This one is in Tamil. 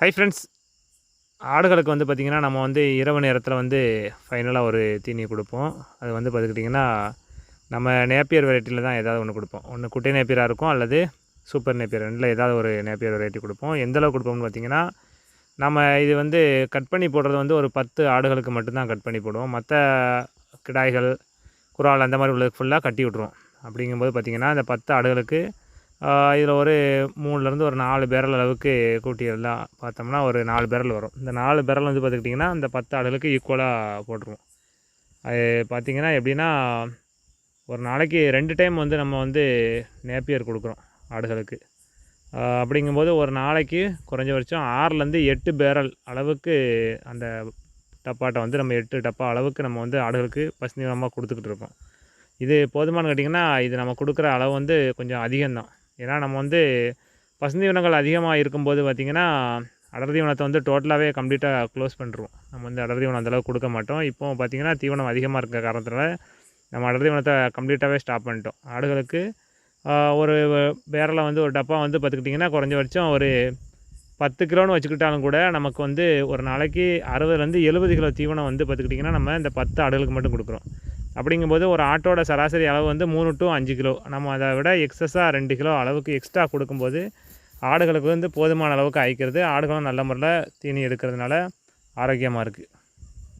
ஹை ஃப்ரெண்ட்ஸ் ஆடுகளுக்கு வந்து பார்த்திங்கன்னா நம்ம வந்து இரவு நேரத்தில் வந்து ஃபைனலாக ஒரு தீனி கொடுப்போம். அது வந்து பார்த்துக்கிட்டிங்கன்னா நம்ம நேப்பியர் வெரைட்டியில் தான் ஏதாவது ஒன்று கொடுப்போம். ஒன்று குட்டை நேப்பியராக இருக்கும் அல்லது சூப்பர் நேப்பியர் ரெண்டில் ஏதாவது ஒரு நேப்பியர் வெரைட்டி கொடுப்போம். எந்தளவு கொடுப்போம்னு பார்த்திங்கன்னா நம்ம இது வந்து கட் பண்ணி போடுறது வந்து ஒரு பத்து ஆடுகளுக்கு மட்டும்தான் கட் பண்ணி போடுவோம். மற்ற கிடாய்கள் குரால் அந்த மாதிரி உள்ளது ஃபுல்லாக கட்டி விட்ருவோம் அப்படிங்கும்போது பார்த்திங்கன்னா அந்த பத்து ஆடுகளுக்கு இதில் ஒரு மூணுலேருந்து ஒரு நாலு பேரல் அளவுக்கு கூட்டி பார்த்தோம்னா ஒரு நாலு பேரல் வரும். இந்த நாலு பேரல் வந்து பார்த்துக்கிட்டிங்கன்னா அந்த பத்து ஆடுகளுக்கு ஈக்குவலாக போட்டுருவோம் அது பார்த்திங்கன்னா எப்படின்னா ஒரு நாளைக்கு ரெண்டு டைம் வந்து நம்ம வந்து நேப்பியர் கொடுக்குறோம் ஆடுகளுக்கு. அப்படிங்கும்போது ஒரு நாளைக்கு குறைஞ்சபட்சம் ஆறுலேருந்து எட்டு பேரல் அளவுக்கு அந்த டப்பாட்டை வந்து நம்ம எட்டு டப்பா அளவுக்கு நம்ம வந்து ஆடுகளுக்கு பசுந்தீவனமாக கொடுத்துக்கிட்டு இருப்போம். இது போதுமானு கேட்டிங்கன்னா இது நம்ம கொடுக்குற அளவு வந்து கொஞ்சம் அதிகம்தான். ஏன்னா நம்ம வந்து பசுந்தீவனங்கள் அதிகமாக இருக்கும்போது பார்த்திங்கன்னா அடர் தீவனத்தை வந்து டோட்டலாகவே கம்ப்ளீட்டாக க்ளோஸ் பண்ணுறோம் நம்ம வந்து அடர் தீவனம் அந்தளவுக்கு கொடுக்க மாட்டோம். இப்போ பார்த்திங்கன்னா தீவனம் அதிகமாக இருக்க காரணத்தில் நம்ம அடர் தீவனத்தை கம்ப்ளீட்டாகவே ஸ்டாப் பண்ணிட்டோம். ஆடுகளுக்கு ஒரு பேரில் வந்து ஒரு டப்பா வந்து பார்த்துக்கிட்டிங்கன்னா குறைஞ்சபட்சம் ஒரு பத்து கிலோன்னு வச்சுக்கிட்டாலும் கூட நமக்கு வந்து ஒரு நாளைக்கு அறுபதுலேருந்து எழுபது கிலோ தீவனம் வந்து பார்த்துக்கிட்டிங்கன்னா நம்ம இந்த பத்து ஆடுகளுக்கு மட்டும் கொடுக்குறோம். அப்படிங்கும்போது ஒரு ஆட்டோட சராசரி அளவு வந்து மூணு டு அஞ்சு கிலோ. நம்ம அதை விட எக்ஸஸாக ரெண்டு கிலோ அளவுக்கு எக்ஸ்ட்ரா கொடுக்கும்போது ஆடுகளுக்கு வந்து போதுமான அளவுக்கு அழிக்கிறது ஆடுகளும் நல்ல முறையில் தீனி எடுக்கிறதுனால ஆரோக்கியமாக இருக்குது